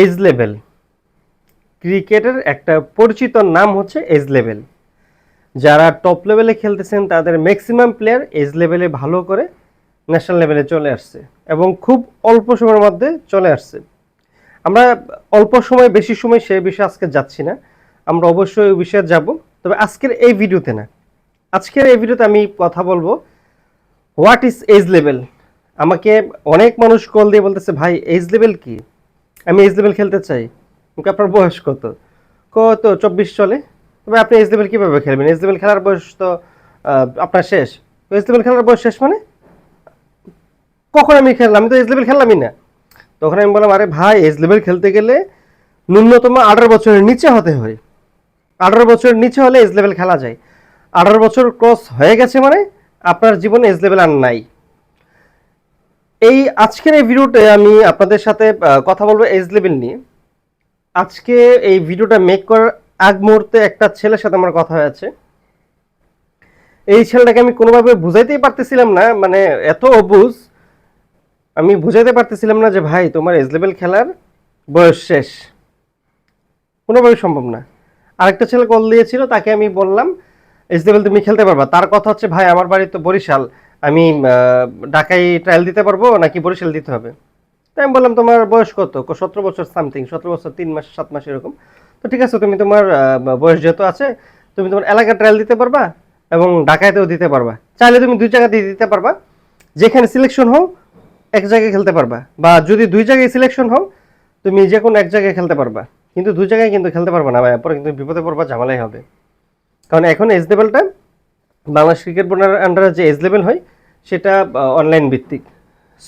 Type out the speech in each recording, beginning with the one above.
Age level ক্রিকেটের একটা পরিচিত নাম হচ্ছে এজ লেভেল যারা টপ লেভেলে খেলতেছেন, তাদের ম্যাক্সিমাম প্লেয়ার এজ লেভেলে ভালো করে ন্যাশনাল লেভেলে চলে আসছে এবং খুব অল্প সময়ের মধ্যে চলে আসছে। আমরা অল্প সময়, বেশি সময় সে বিষয়ে আজকে যাচ্ছি না। আমরা অবশ্যই ওই বিষয়ে যাব। তবে আজকের এই ভিডিওতে না, আজকের এই ভিডিওতে আমি কথা বলব হোয়াট ইজ এজ লেভেল আমাকে অনেক মানুষ কল দিয়ে বলতেছে, ভাই এজ লেভেল কি? আমি এজ লেভেল খেলতে চাই। কিন্তু আপনার বয়স কত? কত? চব্বিশ চলে? তবে আপনি এজ লেভেল কীভাবে খেলবেন? এজ লেভেল খেলার বয়স তো আপনার শেষ। এজ লেভেল খেলার বয়স শেষ মানে? কখন আমি খেললাম? আমি তো এজ লেভেল খেললামই না। তখন আমি বললাম, আরে ভাই এজ লেভেল খেলতে গেলে ন্যূনতম আঠারো বছরের নিচে হতে হয়। আঠারো বছরের নিচে হলে এজ লেভেল খেলা যায়। আঠারো বছর ক্রস হয়ে গেছে মানে আপনার জীবনে এজ লেভেল আর নাই। এই আজকের এই ভিডিওতে আমি আপনাদের সাথে কথা বলব এজ লেভেল নিয়ে। আজকে এই ভিডিওটা মেক করার আগ মুহূর্তে একটা ছেলের সাথে আমার কথা হয়েছে। এই ছেলেটাকে আমি কোনোভাবে বুঝাইতেই পারতেছিলাম না মানে এত অবুজ। আমি বুঝাইতে পারতেছিলাম না যে, ভাই, তোমার এজ লেভেল খেলার বয়স শেষ। কোনোভাবেই সম্ভব না। আরেকটা ছেলে কল দিয়েছিল, তাকে আমি বললাম এজ লেভেল তুমি খেলতে পারবা। তার কথা হচ্ছে, ভাই, আমার বাড়ি তো বরিশাল। আমি ঢাকায় ট্রায়াল দিতে পারব নাকি বরিশাল দিতে হবে? তাই আমি বললাম, তোমার বয়স কত? সতেরো বছর সামথিং সতেরো বছর তিন মাস, সাত মাস এরকম। তো ঠিক আছে, তুমি তোমার বয়স যেহেতু আছে, তুমি তোমার এলাকা ট্রায়াল দিতে পারবা এবং ঢাকায়তেও দিতে পারবা। চাইলে তুমি দুই জায়গাতেই দিতে পারবা। যেখানে সিলেকশন হও, এক জায়গায় খেলতে পারবা। বা যদি দুই জায়গায় সিলেকশন হও, তুমি যে কোনো এক জায়গায় খেলতে পারবা। কিন্তু দুই জায়গায় কিন্তু খেলতে পারবা না ভাই পরে কিন্তু বিপদে পড়বা, ঝামেলাই হবে। কারণ এখন এজ লেভেলটা বাংলাদেশ ক্রিকেট বোর্ডের আন্ডারে যে এজ লেভেল হয় সেটা অনলাইন ভিত্তিক।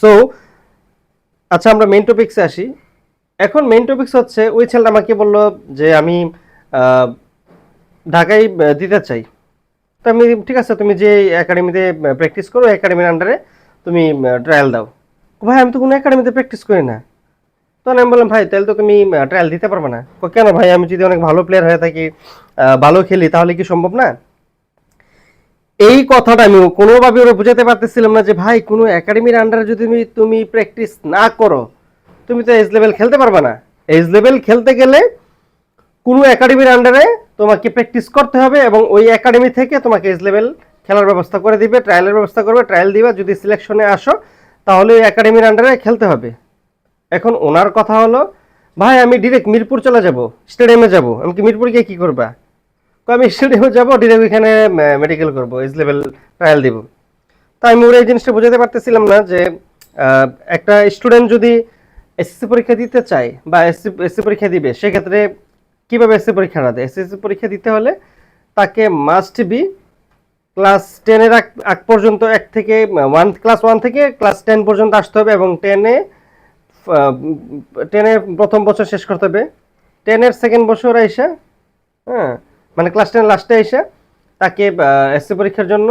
সো আচ্ছা আমরা মেন টপিক্সে আসি। এখন মেন টপিক্স হচ্ছে, ওই ছেলেটা আমাকে বলল যে আমি ঢাকায় দিতে চাই। তো আমি, ঠিক আছে, তুমি যে একাডেমিতে প্র্যাকটিস করো একাডেমির আন্ডারে তুমি ট্রায়াল দাও। ভাই, আমি তো কোনো একাডেমিতে প্র্যাকটিস করি না। তখন আমি বললাম, ভাই, তাহলে তো তুমি ট্রায়াল দিতে পারবে না। কেন ভাই, আমি যদি অনেক ভালো প্লেয়ার হয়ে থাকি ভালো খেলি, তাহলে কি সম্ভব না? এই কথাটা আমি কোনোভাবে ওরা বুঝাতে পারতেছিলাম না যে, ভাই, কোনো একাডেমির আন্ডারে যদি তুমি তুমি প্র্যাকটিস না করো, তুমি তো এজ লেভেল খেলতে পারবে না। এজ লেভেল খেলতে গেলে কোনো একাডেমির আন্ডারে তোমাকে প্র্যাকটিস করতে হবে এবং ওই একাডেমি থেকে তোমাকে এজ লেভেল খেলার ব্যবস্থা করে দিবে ট্রায়ালের ব্যবস্থা করবে ট্রায়াল দিবে, যদি সিলেকশনে আসো, তাহলে ওই একাডেমির আন্ডারে খেলতে হবে। এখন ওনার কথা হলো, ভাই, আমি ডিরেক্ট মিরপুর চলে যাব স্টেডিয়ামে যাব। আমি কি মিরপুর গিয়ে কী করবা? তো আমি স্টেডিয়ামে যাব, ডিরেক্ট ওইখানে মেডিকেল করব এজ লেভেল ট্রায়াল দিব। তাই আমি ওরা এই জিনিসটা বোঝাতে পারতেছিলাম না যে একটা স্টুডেন্ট যদি এসএসসি পরীক্ষা দিতে চায় বা এসসি এসসি পরীক্ষা দিবে, সেক্ষেত্রে কীভাবে এসসি পরীক্ষাটা দেয়? এসএসসি পরীক্ষা দিতে হলে তাকে মাস্ট বি ক্লাস টেনের আগ আগ পর্যন্ত এক থেকে ওয়ান ক্লাস ওয়ান থেকে ক্লাস টেন পর্যন্ত আসতে হবে এবং টেনে টেনের প্রথম বছর শেষ করতে হবে। টেনের সেকেন্ড বছর এসে হ্যাঁ মানে ক্লাস টেন লাস্টে এসে তাকে এসসি পরীক্ষার জন্য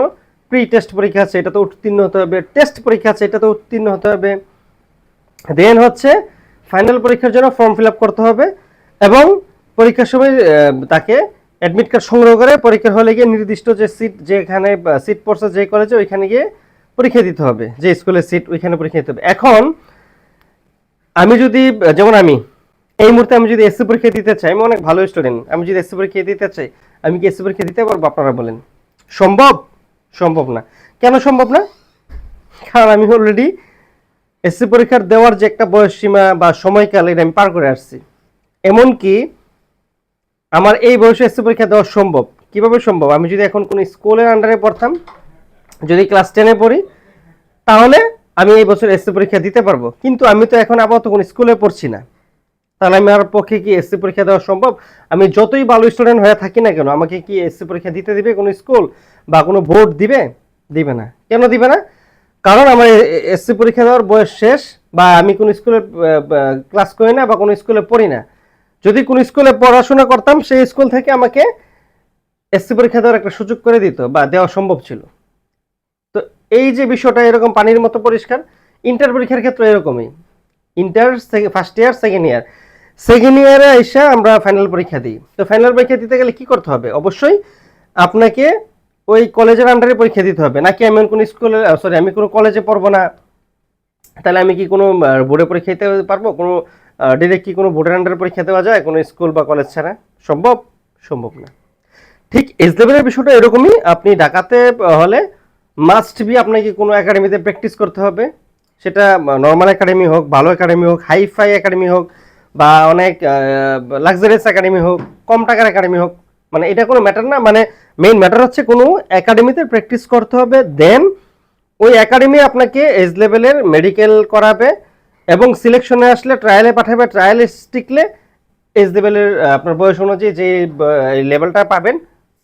প্রি টেস্ট পরীক্ষা আছে এটা তো উত্তীর্ণ হতে হবে। টেস্ট পরীক্ষা আছে এটা তো উত্তীর্ণ হতে হবে। দেন হচ্ছে ফাইনাল পরীক্ষার জন্য ফর্ম ফিল করতে হবে এবং পরীক্ষার সময় তাকে অ্যাডমিট কার্ড সংগ্রহ করে পরীক্ষার হলে গিয়ে নির্দিষ্ট যে সিট যেখানে সিট পড়ছে যে কলেজে ওইখানে গিয়ে পরীক্ষা দিতে হবে। যে স্কুলের সিট ওইখানে পরীক্ষা দিতে হবে। এখন আমি যদি যেমন আমি এই মুহূর্তে আমি যদি এসসি পরীক্ষা দিতে চাই, আমি অনেক ভালো স্টুডেন্ট আমি যদি এসসি পরীক্ষা দিতে চাই, আমি কি এসসি পরীক্ষা দিতে পারব, আপনারা বলেন। সম্ভব? সম্ভব না। কেন সম্ভব না? কারণ আমি অলরেডি এসসি পরীক্ষার দেওয়ার যে একটা বয়স সীমা বা সময়কাল, এটা আমি পার করে আসছি। এমনকি আমার এই বয়সে এসসি পরীক্ষা দেওয়া সম্ভব। কীভাবে সম্ভব? আমি যদি এখন কোনো স্কুলের আন্ডারে পড়তাম, যদি ক্লাস টেনে পড়ি, তাহলে আমি এই বছর এসসি পরীক্ষা দিতে পারব। কিন্তু আমি তো এখন আপাতত কোনো স্কুলে পড়ছি না। তাহলে আমি আর পক্ষে কি এসসি পরীক্ষা দেওয়া সম্ভব? আমি যতই ভালো স্টুডেন্ট হয়ে থাকি না কেন, আমাকে কি এসসি পরীক্ষা দিতে দিবে? কোনো স্কুল বা কোনো বোর্ড দিবে? দিবে না। কেন দিবে না? কারণ আমার এসসি পরীক্ষা দেওয়ার বয়স শেষ বা আমি কোনো স্কুলে ক্লাস করি না বা কোনো স্কুলে পড়ি না। যদি কোনো স্কুলে পড়াশোনা করতাম, সেই স্কুল থেকে আমাকে এসসি পরীক্ষা দেওয়ার একটা সুযোগ করে দিত বা দেওয়া সম্ভব ছিল। তো এই যে বিষয়টা এরকম পানির মতো পরিষ্কার ইন্টার পরীক্ষার ক্ষেত্রে এরকমই। Inter first year second year second ইয়ারে এসে আমরা ফাইনাল পরীক্ষা দিই। তো ফাইনাল পরীক্ষা দিতে গেলে কি করতে হবে? অবশ্যই আপনাকে ওই কলেজের আন্ডারে পরীক্ষা দিতে হবে। নাকি আমি কোনো স্কুলে সরি আমি কোনো কলেজে পড়ব না? তাহলে আমি কি কোনো বোর্ডে পরীক্ষা দিতে পারব? কোনো ডিরেক্ট কি কোনো বোর্ডের আন্ডারে পরীক্ষা দেওয়া যায়? কোনো স্কুল বা কলেজ ছাড়া? সম্ভব? সম্ভব না। ঠিক এজ লেভেলের বিষয়টা এরকমই। আপনি ঢাকাতে হলে মাস্ট বি আপনাকে কোনো একাডেমিতে প্র্যাকটিস করতে হবে। সেটা নর্মাল একাডেমি হোক, ভালো একাডেমি হোক হাই ফাই একাডেমি হোক বা অনেক লাক্সারিয়াস একাডেমি হোক, কম টাকার একাডেমি হোক মানে এটা কোনো ম্যাটার না। মানে মেইন ম্যাটার হচ্ছে কোনো একাডেমিতে প্র্যাকটিস করতে হবে দেন ওই একাডেমি আপনাকে এজ লেভেলের মেডিকেল করাবে এবং সিলেকশনে আসলে ট্রায়ালে পাঠাবে। ট্রায়ালে টিকলে এজ লেভেলের আপনার বয়স অনুযায়ী যে লেভেলটা পাবেন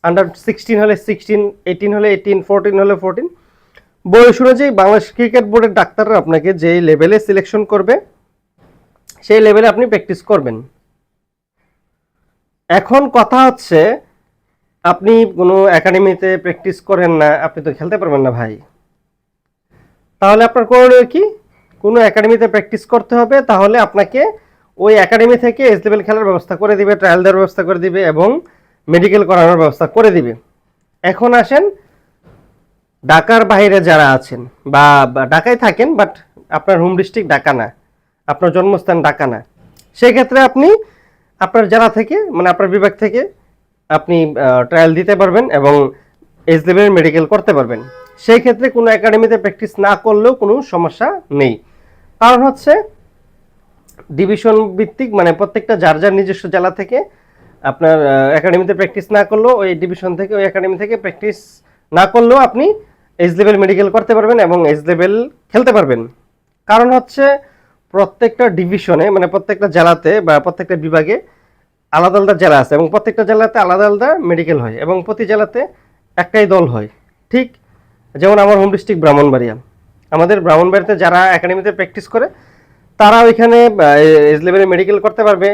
আন্ডার সিক্সটিন হলে সিক্সটিন এইটিন হলে এইটিন ফোরটিন হলে ফোরটিন বয়স অনুযায়ী বাংলাদেশ ক্রিকেট বোর্ডের ডাক্তাররা আপনাকে যে লেভেলে সিলেকশন করবে সেই লেভেলে আপনি প্র্যাকটিস করবেন। এখন কথা হচ্ছে, আপনি কোনো একাডেমিতে প্র্যাকটিস করেন না, আপনি তো খেলতে পারবেন না ভাই। তাহলে আপনার করণীয় কি? কোনো একাডেমিতে প্র্যাকটিস করতে হবে, তাহলে আপনাকে ওই একাডেমি থেকে এস লেভেল খেলার ব্যবস্থা করে দিবে ট্রায়াল দেওয়ার ব্যবস্থা করে দিবে এবং মেডিকেল করানোর ব্যবস্থা করে দিবে। এখন আসেন, ঢাকার বাইরে যারা আছেন, বা ঢাকায় থাকেন বাট আপনার হোম ডিস্ট্রিক্ট ঢাকা না। আপনার জন্মস্থান ঢাকা না। সেক্ষেত্রে আপনি আপনার জেলা থেকে মানে আপনার বিভাগ থেকে আপনি ট্রায়াল দিতে পারবেন এবং এজ লেভেলের মেডিকেল করতে পারবেন। সেই ক্ষেত্রে কোনো একাডেমিতে প্র্যাকটিস না করলেও কোনো সমস্যা নেই। কারণ হচ্ছে ডিভিশন ভিত্তিক মানে প্রত্যেকটা যার যার নিজস্ব জেলা থেকে আপনার একাডেমিতে প্র্যাকটিস না করলেও ওই ডিভিশন থেকে, ওই একাডেমি থেকে প্র্যাকটিস না করলেও আপনি এজ লেভেল মেডিকেল করতে পারবেন এবং এজ লেভেল খেলতে পারবেন। কারণ হচ্ছে প্রত্যেকটা ডিভিশনে মানে প্রত্যেকটা জেলাতে বা প্রত্যেকটা বিভাগে আলাদা আলাদা জেলা আছে এবং প্রত্যেকটা জেলাতে আলাদা আলাদা মেডিকেল হয় এবং প্রতি জেলাতে একটাই দল হয়। ঠিক যেমন আমার হোম ডিস্ট্রিক্ট ব্রাহ্মণবাড়িয়া। আমাদের ব্রাহ্মণবাড়িতে যারা একাডেমিতে প্র্যাকটিস করে, তারা ওইখানে এজ লেভেলে মেডিকেল করতে পারবে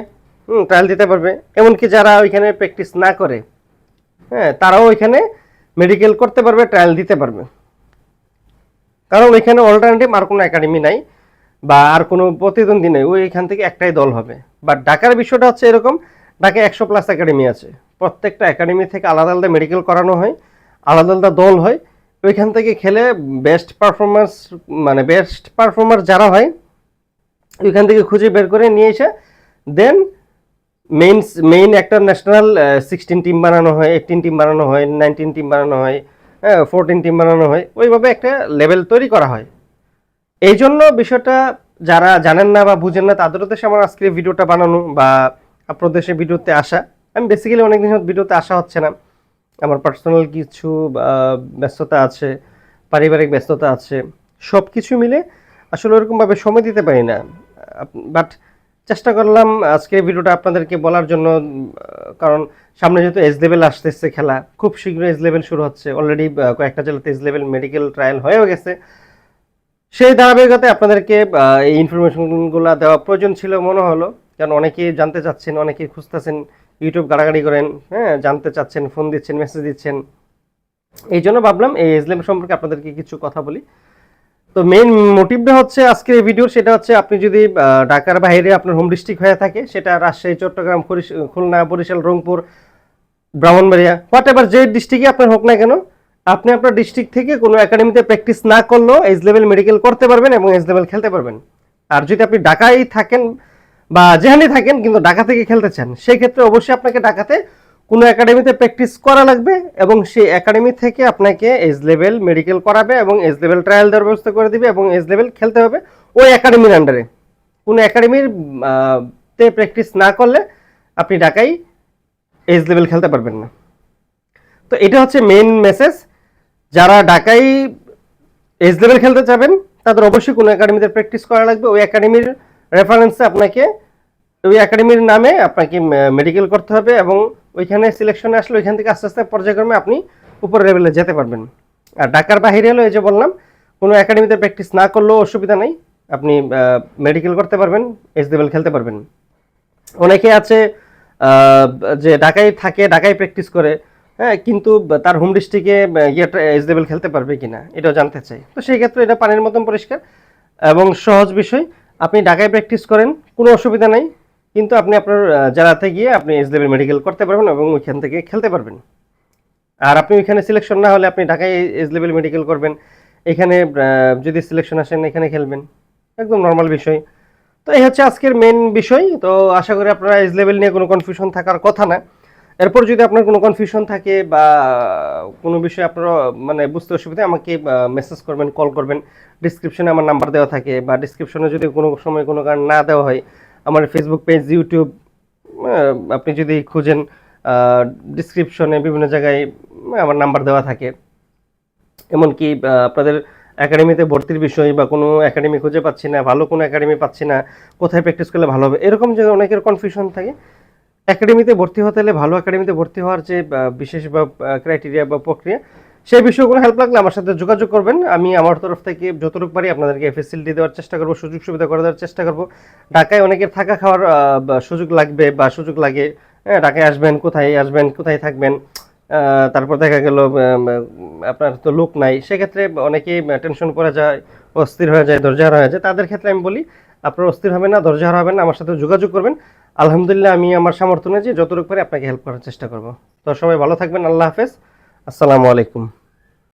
ট্রায়াল দিতে পারবে। এমনকি যারা ওইখানে প্র্যাকটিস না করে হ্যাঁ তারাও ওইখানে মেডিকেল করতে পারবে ট্রায়াল দিতে পারবে। কারণ ওইখানে অল্টারনেটিভ আর কোনো একাডেমি নাই। বা আর কোনো প্রতিদ্বন্দ্বী নেই, ওই এখান থেকে একটাই দল হবে। বাট ঢাকার বিষয়টা হচ্ছে এরকম, ঢাকায় একশো প্লাস একাডেমি আছে। প্রত্যেকটা একাডেমি থেকে আলাদা আলাদা মেডিকেল করানো হয়, আলাদা আলাদা দল হয়। ওইখান থেকে খেলে বেস্ট পারফরমেন্স মানে বেস্ট পারফর্মার যারা হয়, ওইখান থেকে খুঁজে বের করে নিয়ে এসে দেন মেইন মেইন একটা ন্যাশনাল সিক্সটিন টিম বানানো হয় এইটিন টিম বানানো হয় নাইনটিন টিম বানানো হয় হ্যাঁ ফোরটিন টিম বানানো হয়। ওইভাবে একটা লেভেল তৈরি করা হয়। এই জন্য বিষয়টা যারা জানেন না বা বুঝেন না তাদের উদ্দেশ্যে আমার আজকে ভিডিওটা বানানো বা আপনাদের দেশে ভিডিওতে আসা। আমি বেসিক্যালি অনেক দিন ভিডিওতে আসা হচ্ছে না। আমার পার্সোনাল কিছু ব্যস্ততা আছে, পারিবারিক ব্যস্ততা আছে সব কিছু মিলে আসলে ওরকমভাবে সময় দিতে পারি না। বাট চেষ্টা করলাম আজকে ভিডিওটা আপনাদেরকে বলার জন্য কারণ সামনে যেহেতু এজ লেভেল আসতেছে খেলা, খুব শীঘ্রই এজ লেভেল শুরু হচ্ছে। অলরেডি কয়েকটা জেলাতে এজ লেভেল মেডিকেল ট্রায়াল হয়েও গেছে। সেই ধারাবাহিকতায় আপনাদেরকে এই ইনফরমেশনগুলো দেওয়া প্রয়োজন ছিল, মনে হলো। কারণ অনেকেই জানতে চাচ্ছেন, অনেকেই খুঁজতেছেন ইউটিউব গাড়াগাড়ি করেন হ্যাঁ জানতে চাচ্ছেন ফোন দিচ্ছেন মেসেজ দিচ্ছেন। এই জন্য ভাবলাম, এই এজলেম সম্পর্কে আপনাদেরকে কিছু কথা বলি। তো মেইন মোটিভটা হচ্ছে আজকের এই ভিডিওর সেটা হচ্ছে আপনি যদি ঢাকার বাইরে আপনার হোম ডিস্ট্রিক্ট হয়ে থাকে, সেটা রাজশাহী, চট্টগ্রাম খুলনা, বরিশাল, রংপুর, ব্রাহ্মণবাড়িয়া হোয়াট এভার যে ডিস্ট্রিক্টে আপনার হোক না কেন আপনি আপনার ডিস্ট্রিক্ট থেকে কোনো একাডেমিতে প্র্যাকটিস না করলেও এজ লেভেল মেডিকেল করতে পারবেন এবং এজ লেভেল খেলতে পারবেন। আর যদি আপনি ঢাকায় থাকেন বা যেখানেই থাকেন কিন্তু ঢাকা থেকে খেলতে চান, সেই ক্ষেত্রে অবশ্যই আপনাকে ঢাকাতে কোনো একাডেমিতে প্র্যাকটিস করা লাগবে এবং সেই একাডেমি থেকে আপনাকে এজ লেভেল মেডিকেল করাবে এবং এজ লেভেল ট্রায়াল দেওয়ার ব্যবস্থা করে দিবে এবং এজ লেভেল খেলতে হবে ওই একাডেমির আন্ডারে কোনো একাডেমির তে প্র্যাকটিস না করলে আপনি ঢাকায় এজ লেভেল খেলতে পারবেন না। তো এটা হচ্ছে মেইন মেসেজ যারা ঢাকায় এজ লেভেল খেলতে চাবেন, তাদের অবশ্যই কোনো একাডেমিতে প্র্যাকটিস করা লাগবে। ওই একাডেমির রেফারেন্সে আপনাকে, ওই একাডেমির নামে আপনাকে মেডিকেল করতে হবে এবং ওইখানে সিলেকশনে আসলে ওইখান থেকে আস্তে আস্তে পর্যায়ক্রমে আপনি উপর লেভেলে যেতে পারবেন। আর ঢাকার বাহিরে হলো, এই যে বললাম, কোনো একাডেমিতে প্র্যাকটিস না করলেও অসুবিধা নেই। আপনি মেডিকেল করতে পারবেন এজ লেভেল খেলতে পারবেন। অনেকে আছে যে ঢাকায় থাকে, ঢাকায় প্র্যাকটিস করে হ্যাঁ কিন্তু তার হোম ডিস্ট্রিক্টে ইয়েটা এজ লেভেল খেলতে পারবে কিনা, এটাও জানতে চাই। তো সেই ক্ষেত্রে এটা পানির মতন পরিষ্কার এবং সহজ বিষয়। আপনি ঢাকায় প্র্যাকটিস করেন, কোনো অসুবিধা নাই, কিন্তু আপনি আপনার জেলাতে গিয়ে আপনি এজ লেভেল মেডিকেল করতে পারবেন এবং ওইখান থেকে খেলতে পারবেন। আর আপনি ওইখানে সিলেকশন না হলে আপনি ঢাকায় এজ লেভেল মেডিকেল করবেন, এখানে যদি সিলেকশন আসেন, এখানে খেলবেন। একদম নর্মাল বিষয়। তো এই হচ্ছে আজকের মেন বিষয়। তো আশা করি আপনারা এজ লেভেল নিয়ে কোনো কনফিউশন থাকার কথা না। এরপর যদি আপনার কোনো কনফিউশন থাকে বা কোনো বিষয়ে আপনারা মানে বুঝতে অসুবিধা আমাকে মেসেজ করবেন কল করবেন। ডিসক্রিপশনে আমার নাম্বার দেওয়া থাকে বা ডিসক্রিপশনে যদি কোনো সময় কোনো কারণ না দেওয়া হয়, আমার ফেসবুক পেজ ইউটিউব আপনি যদি খুঁজেন ডিসক্রিপশনে বিভিন্ন জায়গায় আমার নাম্বার দেওয়া থাকে। এমনকি আপনাদের একাডেমিতে ভর্তির বিষয় বা কোনো একাডেমি খুঁজে পাচ্ছি না, ভালো কোনো একাডেমি পাচ্ছি না, কোথায় প্র্যাকটিস করলে ভালো হবে, এরকম জায়গায় অনেকের কনফিউশন থাকে। একাডেমিতে ভর্তি হতে হলে ভালো একাডেমিতে ভর্তি হওয়ার যে বিশেষ বা ক্রাইটেরিয়া বা প্রক্রিয়া, সেই বিষয়গুলো হেল্প লাগলে আমার সাথে যোগাযোগ করবেন। আমি আমার তরফ থেকে যতটুকু পারি আপনাদেরকে ফেসিলিটি দেওয়ার চেষ্টা করব, সুযোগ সুবিধা করে দেওয়ার চেষ্টা করব। ঢাকায় অনেকের থাকা খাওয়ার সুযোগ লাগবে বা সুযোগ লাগে। হ্যাঁ ঢাকায় আসবেন, কোথায় আসবেন, কোথায় থাকবেন তারপর দেখা গেল আপনার তো লোক নাই। সেক্ষেত্রে অনেকেই টেনশন করে যায়, অস্থির হয়ে যায় ধৈর্যহারা হয়ে যায়। তাদের ক্ষেত্রে আমি বলি, আপনার অস্থির হবেন না ধৈর্যহারা হবেন না, আমার সাথে যোগাযোগ করবেন। আলহামদুলিল্লাহ, আমি আমার সামর্থ্য অনুযায়ী যতটুকু পারি আপনাকে হেল্প করার চেষ্টা করব। তো সবাই ভালো থাকবেন, আল্লাহ হাফেজ। আসসালামু আলাইকুম।